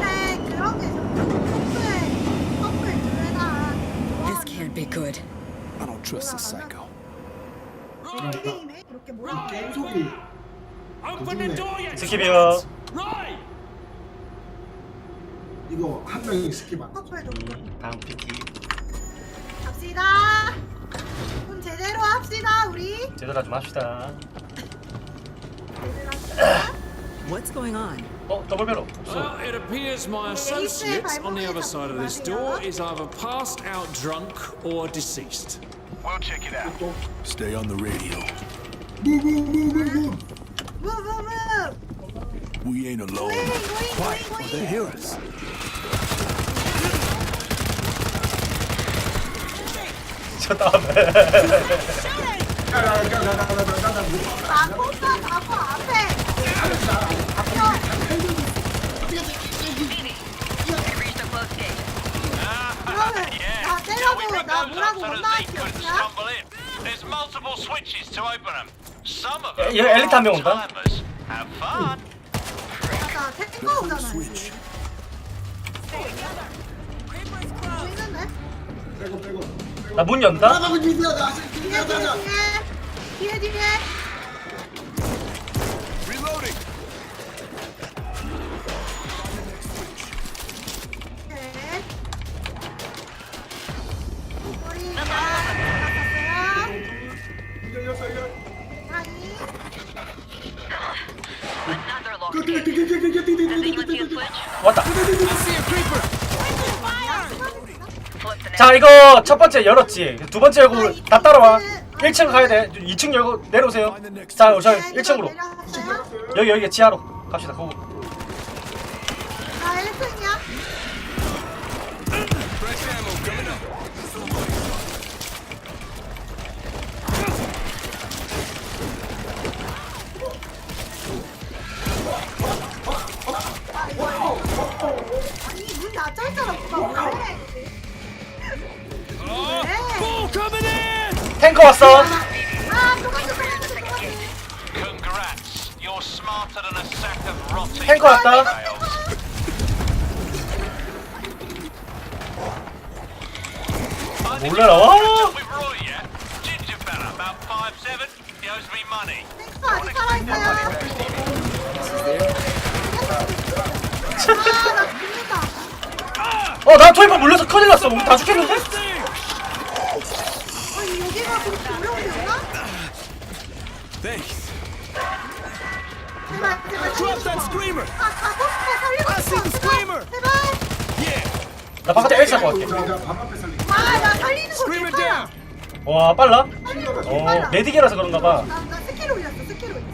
네, 그런 게 좋죠. 커플, 커플 둘다 This can't be good. I don't trust this psycho. 게임에 이렇게 몰아. 게임 속이 Open the door, you 스킵이요. Right! 이거 한 명이 스킵 안 커플도 그렇고. 다음 PT 갑시다. 그럼 제대로 합시다, 우리. 제대로 좀 합시다. 제대로 합시다. What's going on? Oh, double. Well, it appears my associate on the other side of this door is either passed out drunk or deceased. We'll check it out. Stay on the radio. Move, move, move, move, We ain't alone. Wait, Quiet, wait, wait. they hear us. Shut up. Shut up. 나 때려고 나 뭐라고 혼나왔지 않냐? There's multiple switches to open them. Some of them 얘 엘리트 한명 are 온다. timers. Have fun. 아나 태꺼 오잖아 스위치. 있는데? 빼고 빼고. 나 문 연다? 나가고 뒤에 뒤에 뒤에 뒤에 자 이거 첫 번째 열었지. 두 번째 열고 다 따라와. 1층 가야 돼. 2층 열고 내려오세요. 자 저희 1층으로. 내려왔어요? 여기 여기 지하로 갑시다. 고. Of rotting 탱커 왔다. 몰라라. 와. 탱커 아직 살아있어요 아 나 죽는다 어 나 토이파 물려서 큰일 났어. 우리 다 죽겠는데? 그렇게 어려운? Thanks. 제발 제발 Drop that 살려줘 screamer. 아 가고 싶어 살려줘 I see the screamer. 제발 Yeah. 나 바깥에 엘사 것 같아. 자자 밥 앞에 살리 아 나 살리는 거 Screamer down. 와 빨라. 살리는 거어 메딕이라서 그런가 봐. 나 나 스킬 올렸어 스킬 올렸어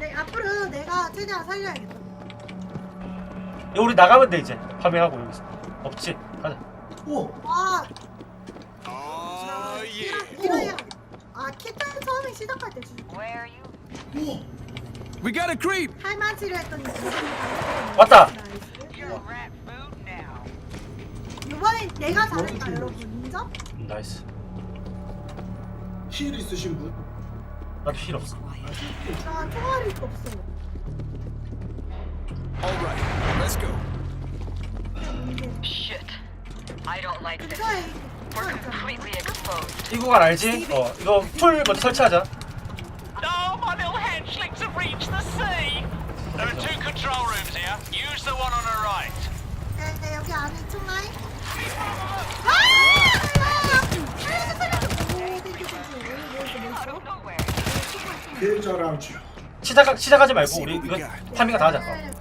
네 앞으로 내가 최대한 살려야겠다 야, 우리 나가면 돼 이제. 파밍하고 여기서. 없지. 가자. 오 와 Oh. 이거야 아 키트 처음에 시작할 때오 We got a creep. 할만 치료했더니 왔다. 이번엔 내가 잘했다 여러분 인정? 음, 나이스. 힐 있으신 분? 나도 힐 없어. 나 총알이 없어 All right. Let's go. Shit. I don't like this. 근처에. 이 구간 알지? 어 이거 툴 먼저 설치하자. Oh, my little hatchlings have reached the sea. There are two control rooms here. Use the one on the right. 네, 네, 여기 안에 총알 아! 아! 살려줘 살려줘 오 땡큐 땡큐 Out of nowhere. 계좌랑 주 시작 시작하지 말고 우리 이거 타밍가 다 하자. 어.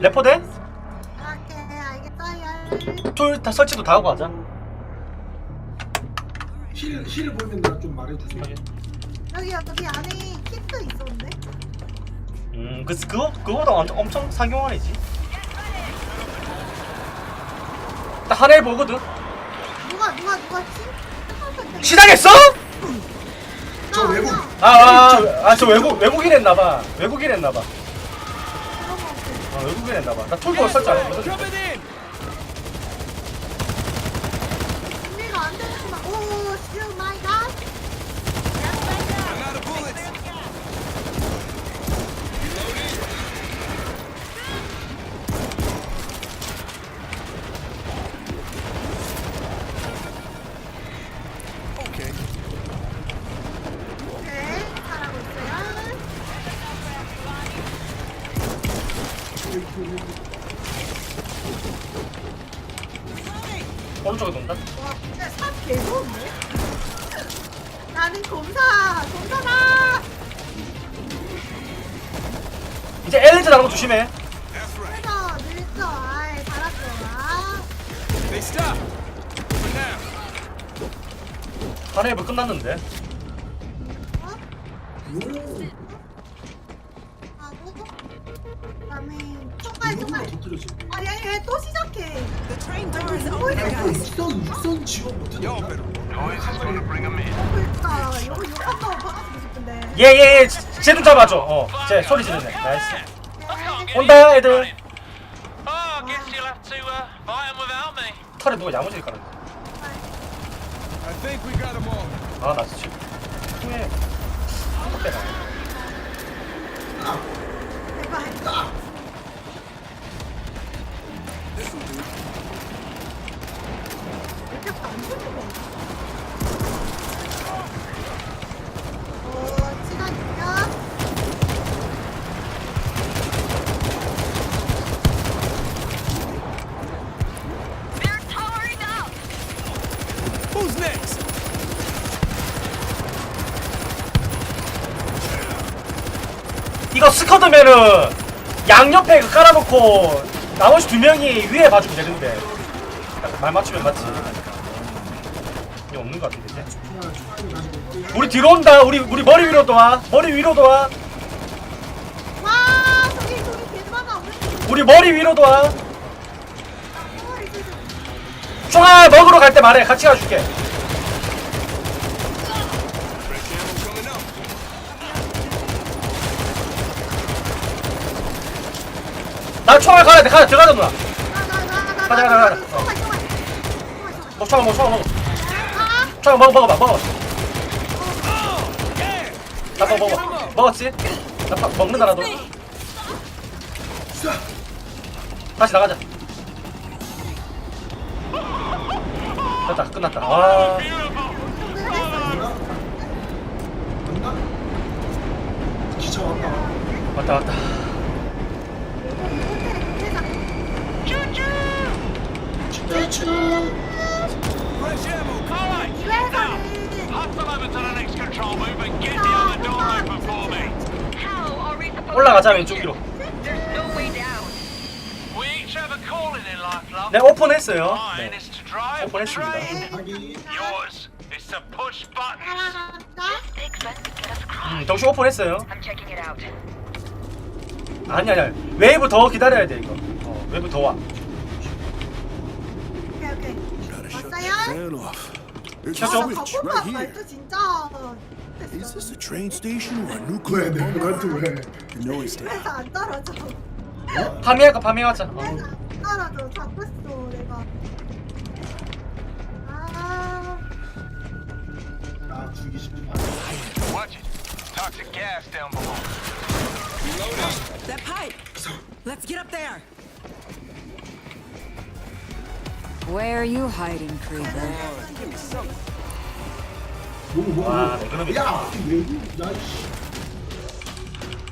레포대? 툴 다 설치도 다 하고 하자. 힐, 힐 보이면 나 좀 말해주세요 여기 여기 안에 키트 있었는데 음, 그 그거 그거보다 엄청, 엄청 상용화이지. 딱 하나에 보거든. 누가 누가 누가 침? 시작했어? 저 외국 아아 저 외국 외국인 했나봐. 외국인 했나봐. 어, 외국인 했나봐. 나 툴도 설치 안 했거든. on the... Oh, still my God. 조심해 That's right. 그래서 늘었어 아이 잘했어 아 They stop. For now. 하네이브 끝났는데 어? 그다음에 총알 총알. 아니 아니 또 시작해 뭐. 육선 육선 지원 better. 그러니까 이거 욕한 싶은데 예예예 쟤좀 잡아줘 어쟤 소리 지르네 나이스 온다. 애들. Running. Oh, I guess you'll have to uh, fight 'em without me. 털에 누가 야무지게 깔았네 I think we got them all. 아나 한국 이렇게 안 주는 거 어, 시간 있냐? They're towering up. Who's next? 이거 스쿼드면은 양옆에 그 깔아놓고 나머지 두 명이 위에 봐주면 되는데. 말 맞추면 맞지. 이게 없는 것 같은데. 이제 우리 뒤로 온다. 우리 우리 머리 위로도 와. 머리 위로도 와. 와, 저기 저기 없는 우리 머리 위로도 와. 총알 먹으러 갈 때 말해. 같이 가줄게 Fresh ammo coming up. 나 총알 가야 돼 가야 돼 들어가자 누나 가자, 가자, 가자. 총알 총알 뭐 총알 먹어 총알 먹어 아, 총알 먹어 먹어봐 먹어 나 먹어 먹어 먹었지? 나 파- 먹는다 나도 다시 나가자 됐다 끝났다 와? 기차 왔다. 왔다 왔다 Fresh ammo. All right, now, 이회사는 hustle over to the next control booth and get the other door open for me. How are we supposed 올라가자 to 왼쪽 make 위로 it? There's no way down. We each have a calling in life, love. 네 오픈했어요 네. 오픈했습니다. 음, 정신 오픈했어요 아니 아니. 웨이브 더 기다려야 돼 이거 어, 웨이브 더와 오케이 오케이. Gotta shut off. There's a up. switch right here. 말도 진짜 Is this a train station or a 왜 nuclear 내 bunker? 너한테 왜? Noise down. 그래서 안 떨어져. 파밍할까 파밍하자 어. 그래서 안 떨어져. 잡고 있어 내가. 아, 아 죽이 마. Watch it. Toxic gas down below. That pipe. Let's get up there. Where are you hiding, creeper? 와, 네, 그러면- 야, 왜? 야, 씨.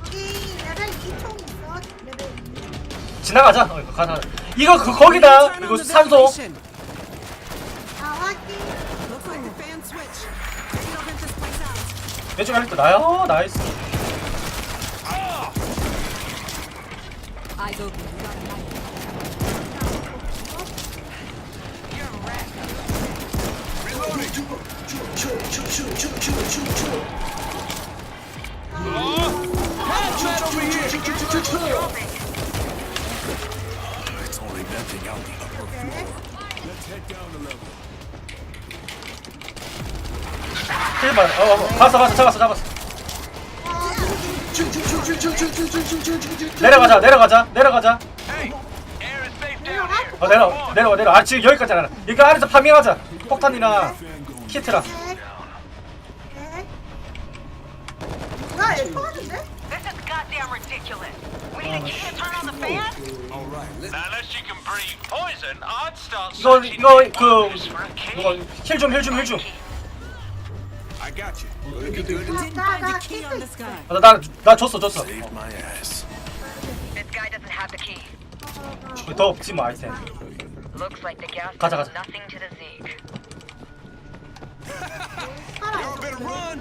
여기 레벨 2총 있어. 레벨 2. 지나가자 어, 이거 가자 이거 그 거기다 이거 산소 ventilation. 아 확인. Looks like the fan switch. Maybe I'll vent this place out. 왼쪽에 할때 나야 어, 나이스 Eyes open. We got a knife. It's only venting out the upper floor. Let's head down the level. 힐만 어, 어 봤어 봤어 잡았어 잡았어 내려가자 내려가자 내려가자. 어 내려 내려와 내려 아 지금 여기까지 안 이거 안에서 파밍하자 폭탄이랑 키트랑 나 에코 하는데? This is goddamn ridiculous. We need a key to turn on the fan? Unless you can breathe poison, I'd start 이거 searching 이거 the 그 bombs for a 뭐가 key. 힐좀힐좀힐좀 I got you. Looking good. 나, 나 Key on 키스. this guy. 나, 나, 나 줬어 줬어 Saved my ass. This guy doesn't have the key. 더 없지 뭐 아이템 Looks like the gas 가자, does 가자. nothing to the Zeke. You better run.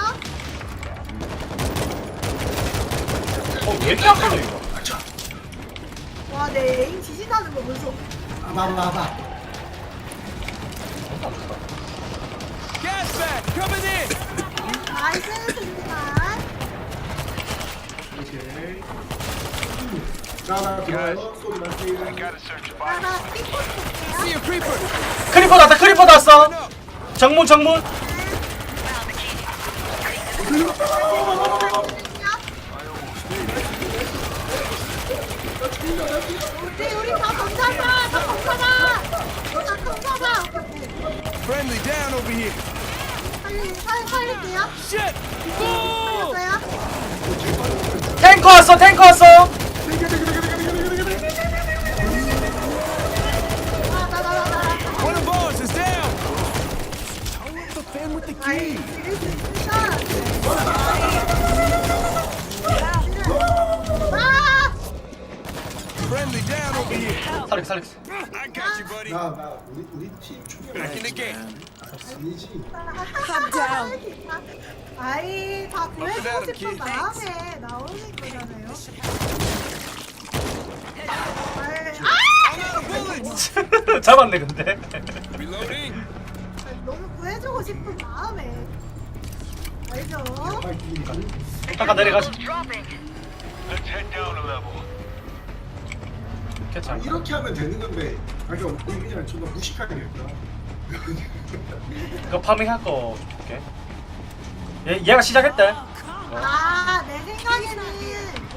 어, 왜 이렇게 안 걸려 이거? 와, 내 애인 지진하는 거 무서워. 아마 아마 아마 Gas back, coming in. 나이스, 승진아. 오케이 하나 들어가요 소리 마세요 나, 나, 삐꼬 See 볼게요. a creeper. 크리퍼 났다 크리퍼 났어 정문 정문 네. 어, 우리, 우리 다 검사봐! 다 검사봐! 다 오케이. Friendly down over here. 살리, 살, 살릴게요. Shit. Boom. 살렸어요. 탱커 왔어. 탱커 왔어. 아, 나, 나, 나, 나. One of ours is down. The fan with the 아이, 지를 수 있으니까. Friendly down over here. 살릭 살릭. I got you, buddy. 나, 나, 우리, 우리 팀 Back in the 초기화 game. 아니지. 아이 다 Adam, 싶은. 마음에 나오는 거잖아요. 아이, 아! I'm out of bullets. 잡았네 근데. Reloading. 너무 구해주고 싶은 마음에 알죠? 잠깐 내려가시. Dropping. Let's head down a level. 괜찮아. 이렇게 하면 되는 건데. 아, 그냥 그냥 존나 무식하겠다. 이거 파밍할 거 줄게. 얘 얘가 시작했대. 아, 내 생각에는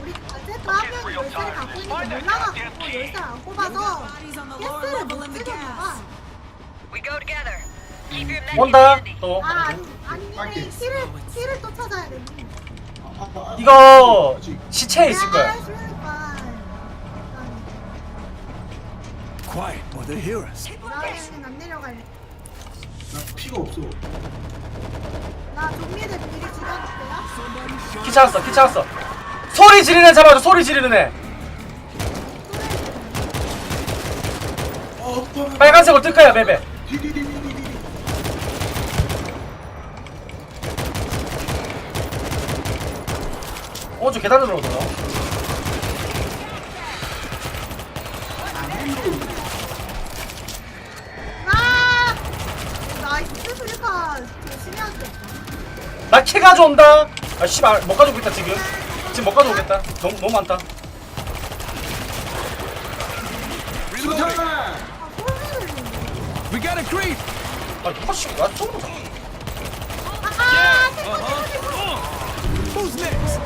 우리 어쨌든 하면 열쇠를 갖고 있는데 몰라갖고 열쇠를 안 뽑아서 캐스를 못 찍어봐. We go together. Keep your neck 온다. handy. 또. 아, 아니, 아니, 키를, 키를 또 찾아야 돼. 이거 시체에 있을 거야. Quiet, or they hear us. 나는 안 내려갈래. 나 피가 없어. 나 좀비들 미리 죽여줄게요. 키 찾았어. 키 찾았어. 소리 지르는 애 잡아줘. 소리 지르는 애. 어, 오빠. 빨간색 옷뜰 거야 베베. 디디디디디디. 오른쪽 계단으로 오더라. 아! 나이스 열심히 할게. 나키 가져온다. 아 씨발 못 가져오겠다 지금. 지금 못 가져오겠다. 너무 너무 많다. Reloading. 아, 소리를. We got a creep. 아. 아, Who's next?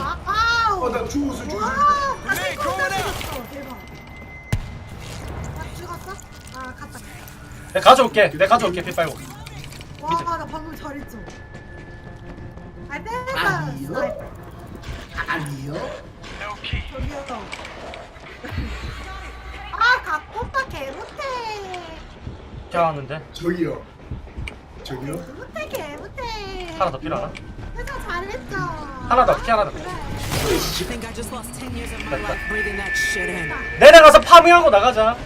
아, 아우. 어, 나 죽었어, 죽었어. 와, Grenade 갑자기 going out. 죽었어. 대박. 나 죽었어? 아, 갔다. 내가 가져올게. 내가 가져올게 피 빨고. 와, 나 방금 잘했죠. 아, 때렸다. 아니요. 아니요. 저기요. 아, 각오빠 개 못해. 껴왔는데 저기요. 저기요. 못해, 개 못해. 하나 더 필요하나? 회사 잘했죠. 하나 더, 키 하나 더. 그래. I think I just lost 10 years of my life breathing that shit in. 내려가서 파밍하고 나가자.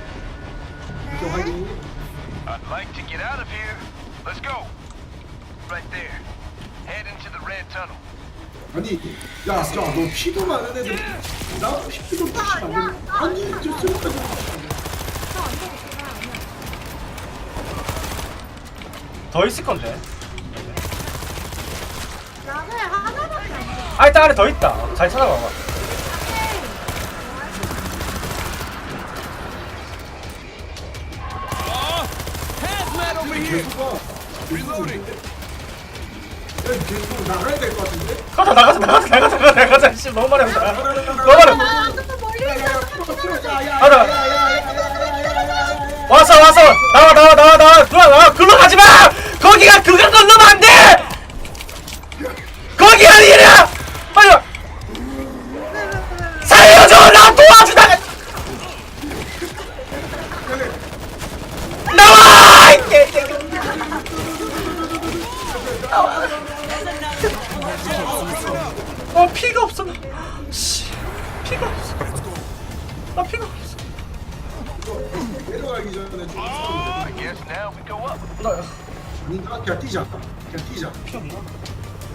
I'd like to get out of here. Let's go. Right there. Head into the red tunnel. 아니, 야, 야, 너 피도 많은 애들. 나 피도 많은 애들. 아니, 저 쓰레기. 더 있을 건데. 나는 하나밖에 안 돼. 아 일단 안에 더 있다. 잘 찾아봐봐. Over here. Reloading. 야, 계속 나가야 될 것 같은데? 가자 나가자 나가자 나가자 나가자 나가자. 씨 너무 많이 온다. 너무 많이. 온다. 아, 아까 멀리 있어. 가자. 왔어 왔어 나와 나와 나와 나와 나와 나와 글로 가지 마 거기가 그거 건너면 안돼 거기 아니라 나 아닌가? 그냥 뛰자. 그냥 뛰자. 피 없나?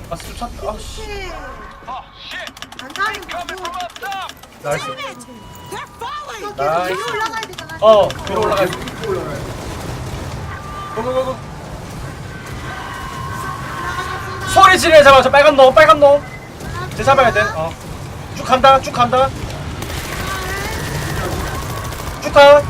아 쫓았다 아씨. Coming 거고! 나이스! 너 계속 나이스. 뒤로 올라가야 되잖아. 어 올라가 올라가야 돼. 고고고고. 소리 지르게 잡아 저 빨간 놈 빨간 놈쟤 잡아야 돼어쭉 간다 쭉 간다. 쭉 가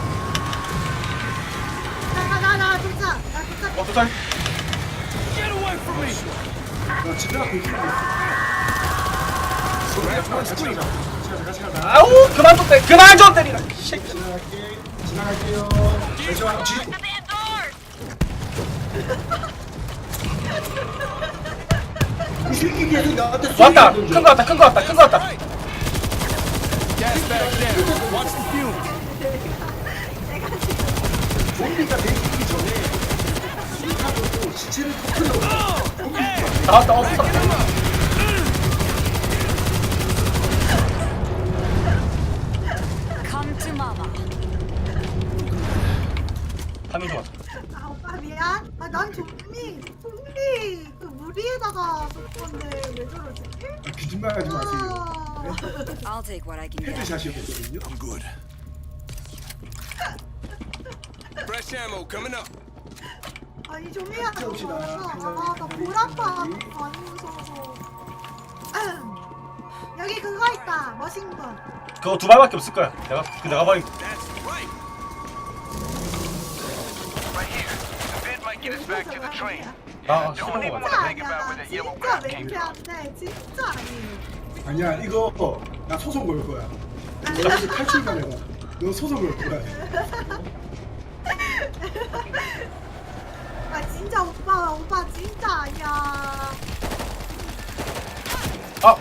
아우 그만 좀 때 그만 좀 때리라 이 새끼 지나갈게. 지나갈게요. 잠시만. indoors! 이 새끼 계속 나한테 왔다 큰 거 왔다 큰 거 왔다 큰 거 왔다 좀비가 내리기 전에 수류탄으로 시체를 터뜨려. 나왔다 어. 타밍 좀 왔다 아 오빠 미안. 아난 좀비 좀비 그 무리에다가 쏠 건데 왜 저러지? 거짓말 하지 마세요. 아. I'll take what I can get. 헤드샷이었거든요. I'm good. Fresh ammo coming up. 아니 좀비야 너무 봅시다. 무서워서 아나 보라파 많이 무서워서 여기 그거 있다 머신건 그거 두 발밖에 없을 거야 내가 그 내가 버린 거. That's right. Right here. The bid might get us back to the train. 나 Don't even 거 want 같아 to think about where 아니야 that yellow 진짜 crap came from. 맹태한데 진짜 아니에요 아니야 이거 나 소송 걸 거야. 여기서 탈출만 해봐. 너 소송 걸 거야. 아 진짜 오빠 진짜 아니야 아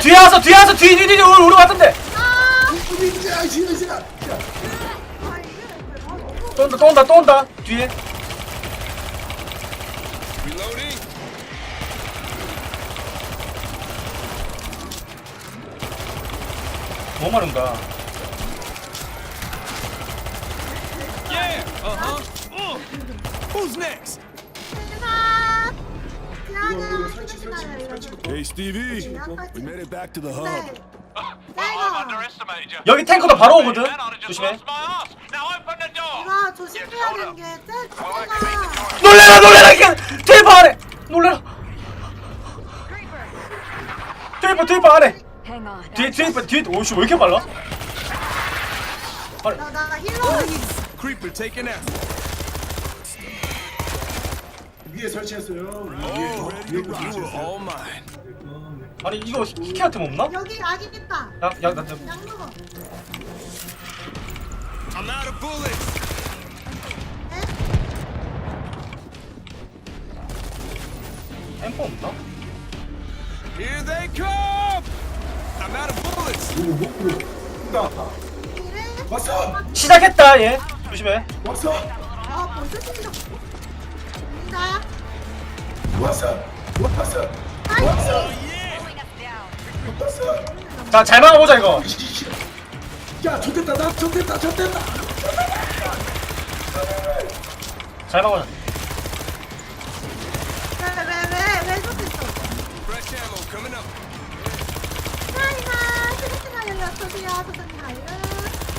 뒤에 와서 뒤에 와서 뒤 뒤뒤 우리 우리 왔던데 아 민지야 지금. 아 아, 너무 또 온다 또 온다 또 온다 뒤에 Reloading. 뭐 말인가 Yeah. Uh huh. Uh. Who's next? 대박. Hey, Stevie. We made it back to the hub. 네 Oh, I've underestimated you. 여기 탱커도 바로 오거든 조심해. 이거 조심해야 되는 게 쟤가 놀래라 놀래라 이게 트리퍼 안에 놀래라 안에 Hang on. 뒤에 트리퍼 뒤에 오씨 왜 이렇게 빨라 아니 나나 힐러 Creeper taken out. 위에 설치했어요. 위에 위에 거 설치했어요. all mine. 아니 이거 키한테 없나? 여기 아기 있다 야 야나 양 먹어 I'm out of bullets. 엠퍼 없나? Here they come. I'm out of bullets. 오, 오. 나 이래 왔어. 시작했다 얘 조심해 왔어. 아 벌써 생겼어 민다야 자 잘 막아보자 이거. 야, 좋됐다. 나 좋됐다. 좋됐다. 잘 막아보자 왜왜왜왜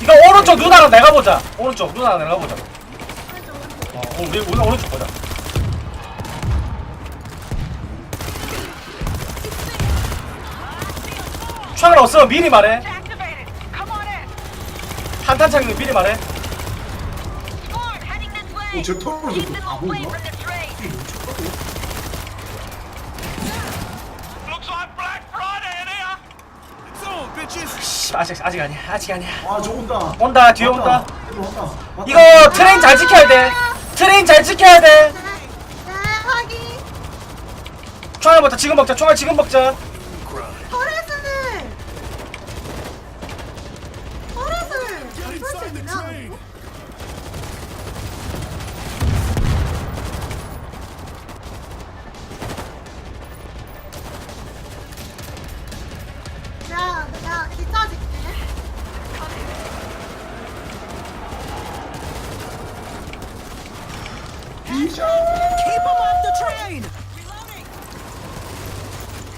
이거 오른쪽 누나랑 내가 보자 오른쪽 누나랑 내가 보자 어 우리 우리 오른쪽 보자 창을 없으면 미리 말해! 탄탄창이 미리 말해! 어, 쟤 아, on, bitches. 씨 아직 아직 아니야 아직 아니야 아 저 온다 온다 뒤에 온다 왔다. 왔다. 이거 트레인 잘 지켜야 돼 트레인 잘 지켜야 돼 네, 네, 확인. 총알 먹자 지금 먹자 총알 지금 먹자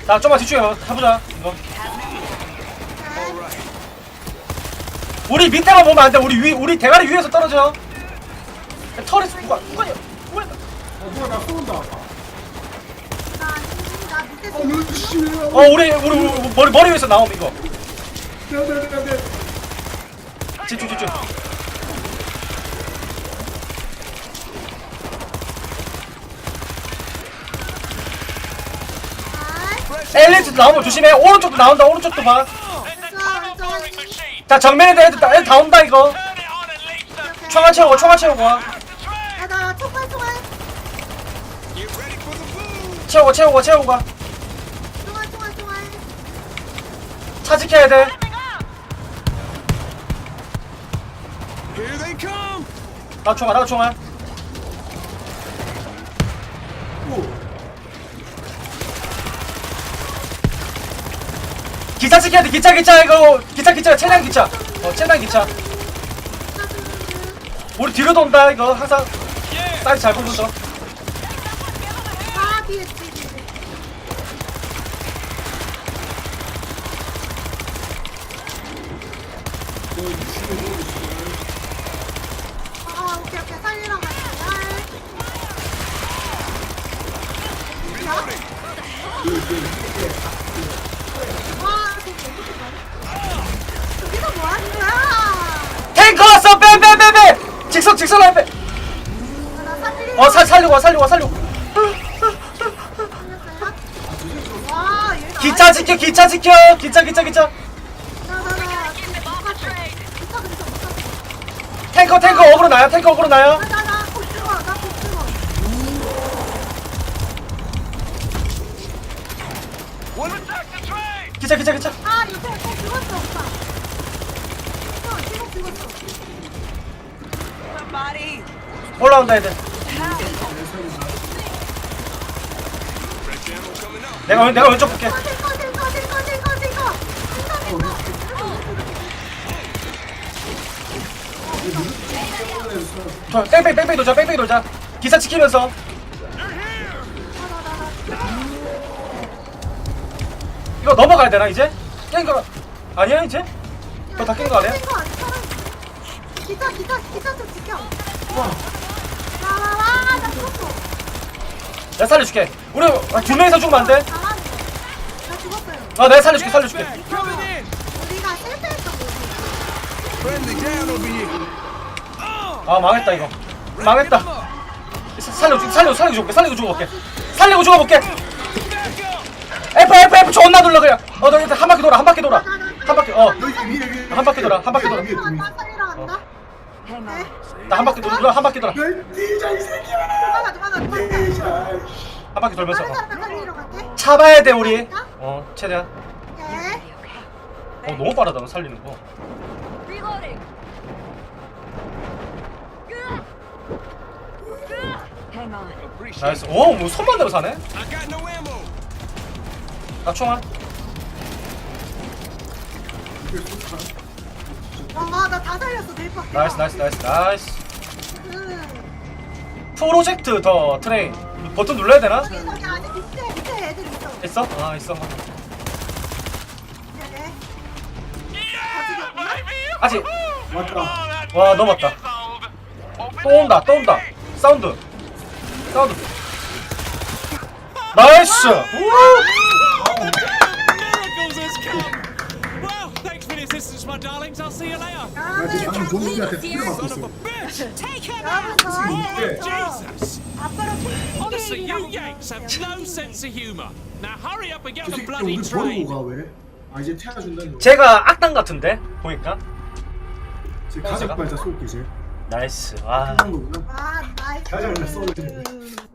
자 좀만 뒤쪽에 가- 가보자. 이거. 우리 밑에만 보면 안 돼. 우리 위 우리 대가리 위에서 떨어져. 털에서 누가 누가 누가 어 누가 나 쏜다 어왜어 우리 우리, 우리 머리 머리 위에서 나옴 이거. 네네네네. 집중 집중 엘리트 나오면 조심해 오른쪽도 나온다 오른쪽도 boring machine. 정면에 애들 다, 애들 다 온다 이거. 총알 채우고 총알 채우고 와 Back the train. 야, 나 총알, 총알. 채우고 채우고 채우고 가 총알, 총알, 총알. 차 지켜야 돼. 나 총알 나 총알 기차 지켜야 돼. 기차 기차 이거. 기차 기차 차량 기차. 어 차량 기차. 우리 뒤로 돈다 이거. 항상. 사이즈 잘 보면서 아, 뒤에, 뒤에, 뒤에. 아, 오케이, 오케이. 살리러 갈게요. 와, 저기 어떻게 가냐? 저기서 뭐 하는 거야? 탱커 왔어 빼빼빼빼 직선 직선 라인 빼 아, 나 살리. 어, 살, 살려고 와, 살려고 와, 살려고. 기차 지켜, 기차 지켜. 기차, 기차, 기차. 탱커, 탱커, 어그로 나야, 탱커, 어그로 나야. 나, 나, 나, 곧 죽어, 나곧 죽어. We'll attack the train. 기차, 기차, 기차. 올라온다, 애들. Fresh ammo coming up. 내가, 왼- 내가 왼쪽 볼게. 저, 뺑뺑, 뺑뺑 돌자, 뺑뺑 돌자. 기차 지키면서. 이거 넘어가야 되나, 이제? 깬 거, 아니야, 이제? 이거 다 깬 거 아니야? 기차, 기차, 기차 좀 지켜. 와, 와, 와, 나 죽었어. 내가 살려줄게. 우리 두 명이서 죽으면 안 돼? 어, 내가 살려줄게, 살려줄게. 우리가 실패했던 거지. 아, 망했다, 이거. 망했다. 사- 살려, 살려, 살려 죽을게, 살리고 죽어볼게. 살리고 죽어볼게. F, F, F 존나 눌러, 그냥. 어, 너 일단 한 바퀴 돌아, 한 바퀴 돌아. 한 바퀴, 어. 여기 위에 위에 한 바퀴 돌아, 한 바퀴 돌아. 살리러 간다, 살리러 간다. 네. 나한 바퀴 돌아, 한 바퀴 돌아. 널 뛰자 이 새끼야 도망가, 도망가, 도망가. 뛰자 한 바퀴 돌면서. 어. 사람 갈게. 잡아야 돼, 우리. 어, 최대한. 네. 어, 너무 빠르다, 너 살리는 거. 나이스. 오, 뭐 손만 대고 사네? 나 총알. 와, 나 다 살렸어, 대박. 나이스, 나이스, 나이스, 나이스. 음. 프로젝트 더 트레인. 버튼 눌러야 되나? 밑에, 밑에 애들 있어. 있어? 아, 있어. 네, 네. Baby. 아직. 맞다 Oh, 와, 넘었다. 또 온다, 또 온다. 사운드. 사운드. 나이스! Miracles has come! Well, thanks for the assistance, my darlings. I'll see you later. 나 지금 방금 종국이한테 피해받고 Son of a 있어 bitch. Take him 여러분, out. Jesus! Honestly, you Yanks have no sense of humour. Now hurry up and get 저 on the bloody 우리 train. 버리고 가 왜? 아 이제 태워준다는 거. 제가 악당 같은데 보니까 제 가족? 발자 쏠게 제. 나이스 아한 거구나. 아 나이스 가자, 원래 쏘는.